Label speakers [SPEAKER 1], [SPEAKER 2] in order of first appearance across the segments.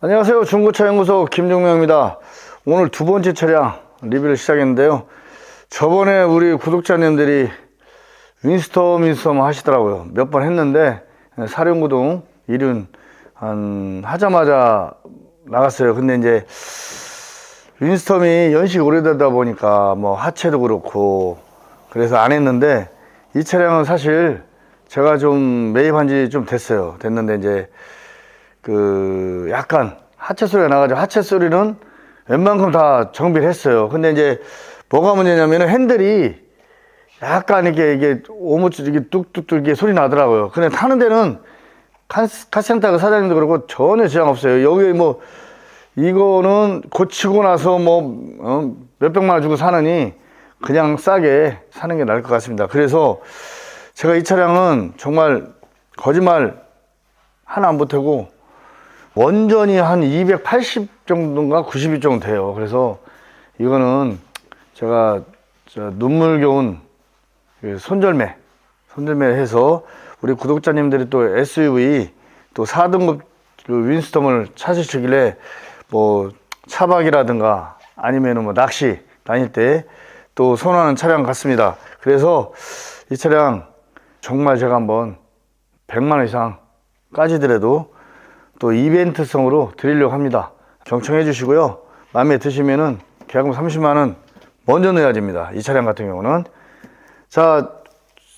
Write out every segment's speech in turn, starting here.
[SPEAKER 1] 안녕하세요. 중고차 연구소 김종명입니다. 오늘 두 번째 차량 리뷰를 시작했는데요. 저번에 우리 구독자님들이 윈스톰 윈스톰 하시더라고요. 몇 번 했는데 사령구동 일륜 한 하자마자 나갔어요. 근데 이제 윈스톰이 연식이 오래되다 보니까 뭐 하체도 그렇고 그래서 안 했는데 이 차량은 사실 제가 좀 매입한 지 좀 됐어요. 됐는데 이제 그 약간 하체 소리가 나가지고 하체 소리는 웬만큼 다 정비를 했어요. 근데 이제 뭐가 문제냐면은 핸들이 약간 이렇게 이게 오무치 이게 뚝뚝뚝 이게 소리 나더라고요. 근데 타는 데는 카센터 사장님도 그렇고 전혀 지장 없어요. 여기 뭐 이거는 고치고 나서 뭐 어, 몇백만 원 주고 사느니 그냥 싸게 사는 게 나을 것 같습니다. 그래서 제가 이 차량은 정말 거짓말 하나 안 보태고 원전이 한 280 정도인가 90이 정도 돼요. 그래서 이거는 제가 저 눈물겨운 그 손절매, 손절매 해서 우리 구독자님들이 또 SUV 또 4등급 그 윈스톰을 찾으시길래 뭐 차박이라든가 아니면은 뭐 낚시 다닐 때 또 선호하는 차량 같습니다. 그래서 이 차량 정말 제가 한번 100만 원 이상 까지더라도 또 이벤트성으로 드리려고 합니다. 경청해 주시고요. 마음에 드시면은 계약금 30만 원 먼저 넣어야 됩니다. 이 차량 같은 경우는 자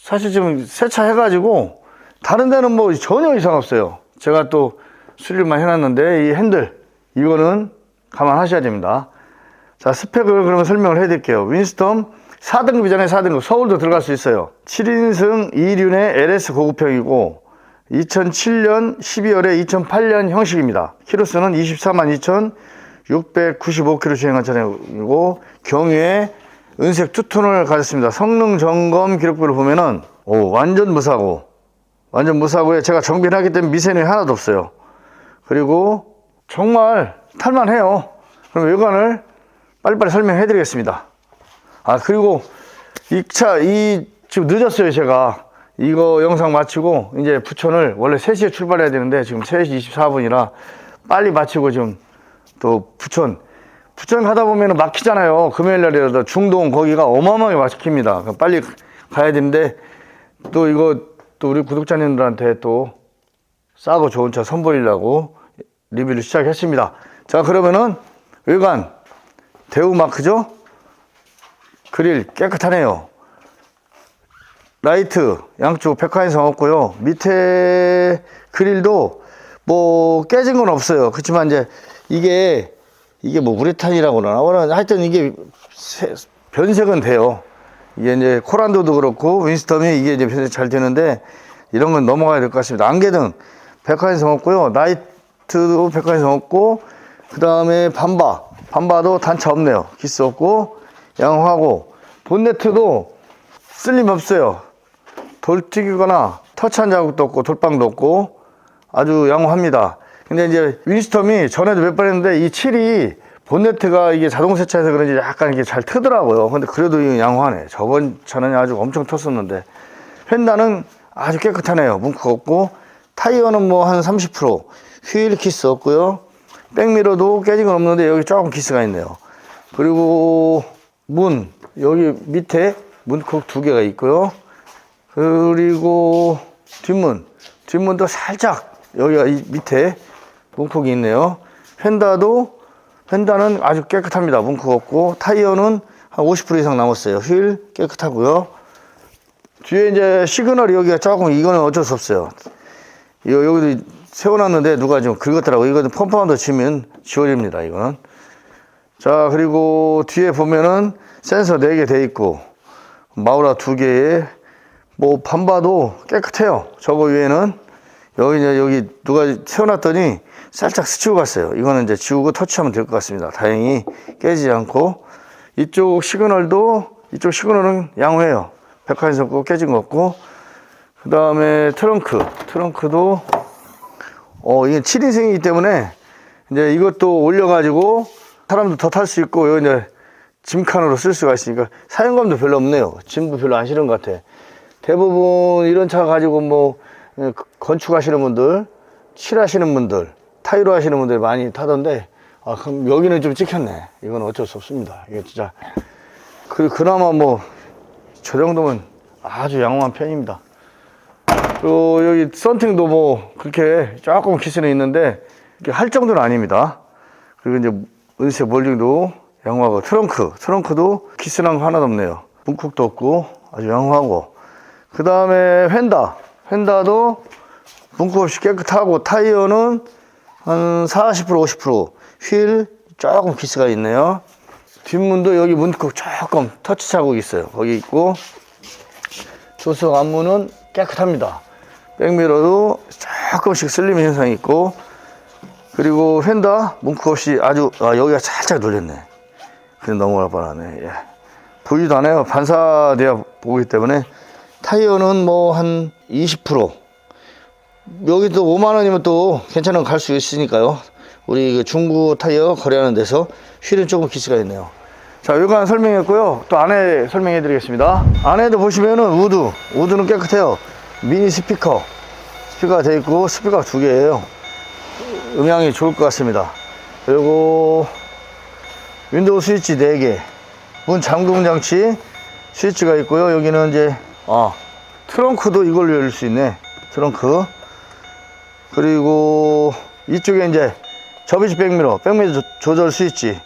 [SPEAKER 1] 사실 지금 세차 해가지고 다른 데는 뭐 전혀 이상 없어요. 제가 또 수리만 해놨는데 이 핸들 이거는 감안하셔야 됩니다. 자 스펙을 그러면 설명을 해드릴게요. 윈스톰 4등급이잖아요. 4등급 서울도 들어갈 수 있어요. 7인승 2륜의 LS 고급형이고 2007년 12월에 2008년 형식입니다. 키로수는 24만 2,695km 주행한 차량이고 경유에 은색 투톤을 가졌습니다. 성능 점검 기록부를 보면은 오, 완전 무사고 완전 무사고에 제가 정비를 하기 때문에 미세는 하나도 없어요. 그리고 정말 탈만해요. 그럼 외관을 빨리빨리 설명해 드리겠습니다. 아, 그리고 이 차, 이, 지금 늦었어요, 제가. 이거 영상 마치고, 이제 부천을 원래 3시에 출발해야 되는데, 지금 3시 24분이라 빨리 마치고 지금 또 부천, 부천 가다 보면 막히잖아요. 금요일 날이라도 중동 거기가 어마어마하게 막힙니다. 그럼 빨리 가야 되는데, 또 이거 또 우리 구독자님들한테 또 싸고 좋은 차 선보이려고 리뷰를 시작했습니다. 자, 그러면은 외관, 대우 마크죠? 그릴 깨끗하네요. 라이트 양쪽 백화인성 없고요. 밑에 그릴도 뭐 깨진 건 없어요. 그렇지만 이제 이게 이게 뭐 우레탄이라고 그러나 그러나 하여튼 이게 세- 변색은 돼요. 이게 이제 코란도도 그렇고 윈스톰이 이게 이제 변색 잘 되는데 이런 건 넘어가야 될 것 같습니다. 안개등 백화인성 없고요. 라이트도 백화인성 없고 그 다음에 반바 반바도 단차 없네요. 기스 없고 양호하고 본네트도 쓸림 없어요. 돌 튀기거나 터치 한 자국도 없고 돌방도 없고 아주 양호합니다. 근데 이제 윈스톰이 전에도 몇 번 했는데 이 칠이 본네트가 이게 자동 세차해서 그런지 약간 이게 잘 트더라고요. 근데 그래도 이거 양호하네. 저번 차는 아주 엄청 텄었는데 펜다는 아주 깨끗하네요. 뭉크 없고 타이어는 뭐 한 30%휠 키스 없고요. 백미러도 깨진 건 없는데 여기 조금 키스가 있네요. 그리고 문 여기 밑에 문콕 두 개가 있고요. 그리고 뒷문 뒷문도 살짝 여기가 이 밑에 문콕이 있네요. 펜다도 펜다는 아주 깨끗합니다. 문콕 없고 타이어는 한 50% 이상 남았어요. 휠 깨끗하고요. 뒤에 이제 시그널이 여기가 조금 이거는 어쩔 수 없어요. 이거 여기도 세워놨는데 누가 좀 긁었더라고. 이거는 펌프한도 치면 지워집니다. 이거는. 자 그리고 뒤에 보면은 센서 4개 돼 있고 마우라 2개에 뭐 반바도 깨끗해요. 저거 위에는 여기 이제 여기 누가 세워놨더니 살짝 스치고 갔어요. 이거는 이제 지우고 터치하면 될 것 같습니다. 다행히 깨지지 않고. 이쪽 시그널도 이쪽 시그널은 양호해요. 백화인석 거 깨진 거 없고. 그 다음에 트렁크. 트렁크도 어 이게 7인승이기 때문에 이제 이것도 올려가지고 사람도 더 탈 수 있고 여기 이제 짐칸으로 쓸 수가 있으니까 사용감도 별로 없네요. 짐도 별로 안 실은 것 같아. 대부분 이런 차 가지고 뭐 예, 건축하시는 분들, 칠하시는 분들 타이로 하시는 분들이 많이 타던데 아 그럼 여기는 좀 찍혔네. 이건 어쩔 수 없습니다. 이게 진짜. 그, 그나마 뭐 저 정도면 아주 양호한 편입니다. 그리고 여기 썬팅도 뭐 그렇게 조금 키스는 있는데 할 정도는 아닙니다. 그리고 이제 은색 몰딩도 양호하고 트렁크. 트렁크도 키스난 거 하나도 없네요. 문콕도 없고 아주 양호하고 그 다음에 휀다. 휀다도 문콕 없이 깨끗하고 타이어는 한 40% 50%휠 조금 키스가 있네요. 뒷문도 여기 문콕 조금 터치 자국 있어요. 거기 있고. 조수석 앞문은 깨끗합니다. 백미러도 조금씩 슬림 현상이 있고. 그리고 휀다 문콕 없이 아주 아, 여기가 살짝 눌렸네. 그냥 넘어갈 뻔하네. 예. 보이지도 않아요. 반사되어 보기 때문에 타이어는 뭐 한 20% 여기도 5만 원이면 또 괜찮은 거갈수 있으니까요. 우리 그 중고 타이어 거래하는 데서 휠은 조금 기스가 있네요. 자, 여기까지 설명했고요. 또 안에 설명해 드리겠습니다. 안에도 보시면은 우드, 우드는 깨끗해요. 미니 스피커, 스피커가 되어 있고 스피커가 두 개예요. 음향이 좋을 것 같습니다. 그리고 윈도우 스위치 4개, 문 잠금 장치 스위치가 있고요. 여기는 이제 아 트렁크도 이걸로 열릴 수 있네. 트렁크. 그리고 이쪽에 이제 접이식 백미러, 백미러 조- 조절 스위치,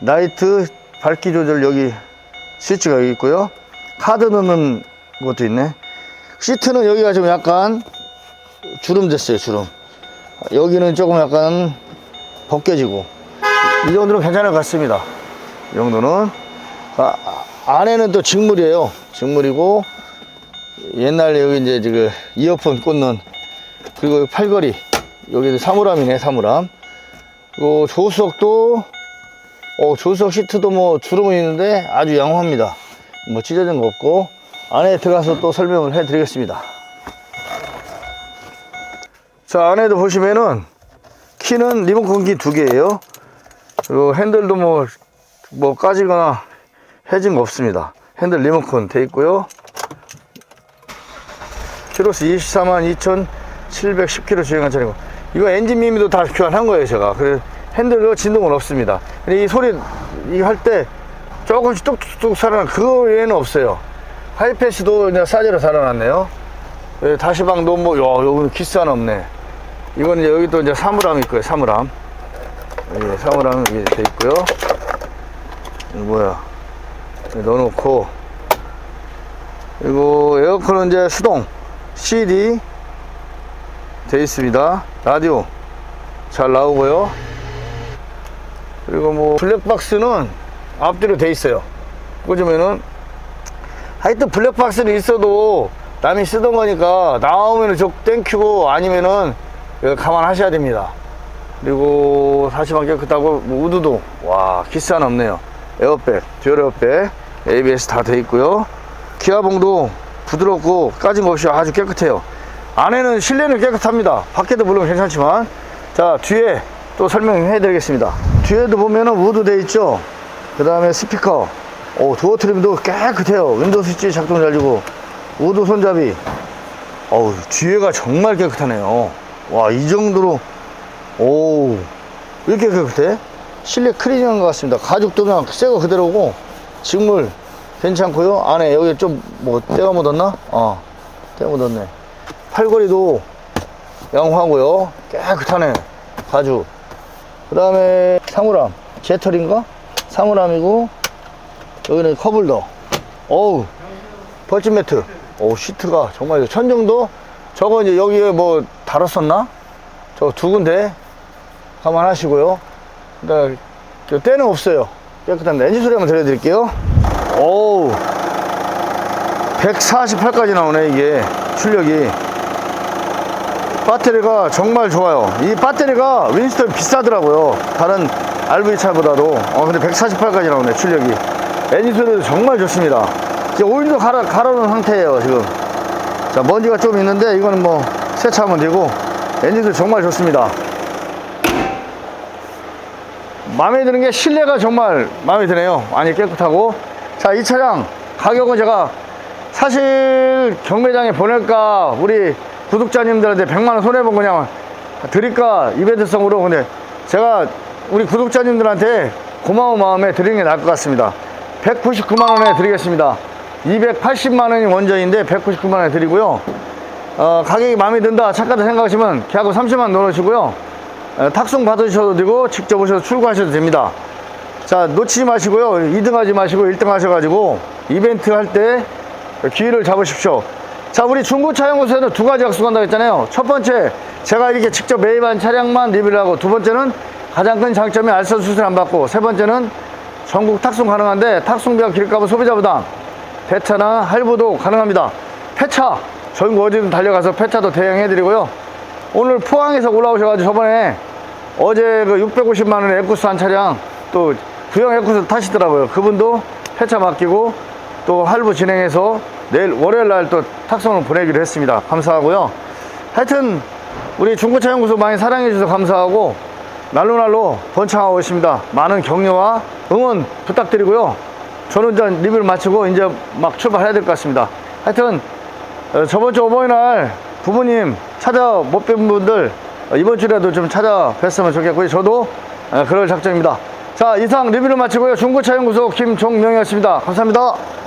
[SPEAKER 1] 나이트 밝기 조절 여기 스위치가 여기 있고요. 카드 넣는 것도 있네. 시트는 여기가 좀 약간 주름 됐어요, 주름. 여기는 조금 약간 벗겨지고. 이 정도는 괜찮을 것 같습니다. 이 정도는. 아, 아, 안에는 또 직물이에요. 직물이고, 옛날에 여기 이제 지금 이어폰 꽂는 그리고 팔걸이 여기도 사물함이네 사물함. 그리고 조수석도 어 조수석 시트도 뭐 주름은 있는데 아주 양호합니다. 뭐 찢어진 거 없고. 안에 들어가서 또 설명을 해 드리겠습니다. 자 안에도 보시면은 키는 리모컨 키 두 개예요. 그리고 핸들도 뭐, 뭐 까지거나 해진 거 없습니다. 핸들 리모컨 돼 있고요 키로수 24만 2,710km 주행한 차량이고 이거 엔진 미미도 다 교환한 거예요 제가. 그래서 핸들도 진동은 없습니다. 근데 이 소리 이거 할때 조금씩 뚝뚝뚝 살아나 그거 외에는 없어요. 하이패스도 이제 싸제로 살아났네요. 예, 다시방도 뭐 야, 여기는 키스 하나 없네. 이건 이제 여기도 이제 사물함 있고요 사물함. 예, 사물함 이게 돼 있고요. 이거 뭐야? 여기 넣어놓고. 그리고 에어컨은 이제 수동 CD 돼 있습니다. 라디오 잘 나오고요. 그리고 뭐 블랙박스는 앞뒤로 돼 있어요. 꽂으면은 하여튼 블랙박스는 있어도 남이 쓰던 거니까 나오면은 저 땡큐고 아니면은 감안하셔야 됩니다. 그리고 사시방 깨끗하고 뭐 우드도 와 키스 하나 없네요. 에어백, 듀얼 에어백, ABS 다 돼 있고요. 기아봉도 부드럽고 까진 거 없이 아주 깨끗해요. 안에는 실내는 깨끗합니다. 밖에도 물론 괜찮지만 자 뒤에 또 설명해 드리겠습니다. 뒤에도 보면은 우드 돼 있죠. 그 다음에 스피커, 오 도어 트림도 깨끗해요. 윈도우 스위치 작동 잘 되고 우드 손잡이. 어우 뒤에가 정말 깨끗하네요. 와 이 정도로 오 이렇게 깨끗해? 실내 클리닝한 것 같습니다. 가죽도 그냥 새거 그대로고 직물 괜찮고요. 안에 여기 좀 뭐 때가 묻었나? 어, 때가 묻었네. 팔걸이도 양호하고요. 깨끗하네. 가죽. 그 다음에 사물함. 제털인가? 사물함이고 여기는 커블더. 어우, 벌집 매트. 오, 시트가 정말 천정도 저거 이제 여기에 뭐 달았었나? 저 두 군데 감안하시고요. 그다음에 그 때는 없어요. 깨끗한데 엔진 소리 한번 들려드릴게요. 오우. 148까지 나오네 이게. 출력이. 배터리가 정말 좋아요. 이 배터리가 윈스턴 비싸더라고요. 다른 RV 차보다도. 어 근데 148까지 나오네 출력이. 엔진 소리도 정말 좋습니다. 이제 오일도 갈아, 갈아놓은 상태예요 지금. 자 먼지가 좀 있는데 이거는 뭐 세차하면 되고 엔진 소리 정말 좋습니다. 마음에 드는 게 실내가 정말 마음에 드네요. 많이 깨끗하고. 자, 이 차량 가격은 제가 사실 경매장에 보낼까 우리 구독자님들한테 100만원 손해본 그냥 드릴까 이벤트성으로 근데 제가 우리 구독자님들한테 고마운 마음에 드리는 게 나을 것 같습니다. 199만 원에 드리겠습니다. 280만 원이 원전인데 199만 원에 드리고요. 어, 가격이 마음에 든다 착하다 생각하시면 계약금 30만 원 넣어주시고요. 어, 탁송 받으셔도 되고 직접 오셔서 출고하셔도 됩니다. 자 놓치지 마시고요. 2등 하지 마시고 1등 하셔가지고 이벤트 할 때 기회를 잡으십시오. 자 우리 중고차연구소에는 두 가지 약속한다고 했잖아요. 첫 번째 제가 이렇게 직접 매입한 차량만 리뷰를 하고 두 번째는 가장 큰 장점이 알선 수술 안 받고 세 번째는 전국 탁송 가능한데 탁송비와 기름값은 소비자 부담. 폐차나 할부도 가능합니다. 폐차 전국 어디든 달려가서 폐차도 대행해 드리고요. 오늘 포항에서 올라오셔가지고 저번에 어제 그 650만 원의 에쿠스 한 차량 또 구형 에쿠스 타시더라고요. 그분도 폐차 맡기고 또 할부 진행해서 내일 월요일 날 또 탁송을 보내기로 했습니다. 감사하고요. 하여튼 우리 중고차 연구소 많이 사랑해 주셔서 감사하고 날로 날로 번창하고 있습니다. 많은 격려와 응원 부탁드리고요. 이제 리뷰를 마치고 이제 막 출발해야 될 것 같습니다. 하여튼 어, 저번 주 어버이날 부모님 찾아 못 뵌 분들 어, 이번 주라도 좀 찾아뵀으면 좋겠고요. 저도 어, 그럴 작정입니다. 자, 이상 리뷰를 마치고요. 중고차 연구소 김종명이었습니다. 감사합니다.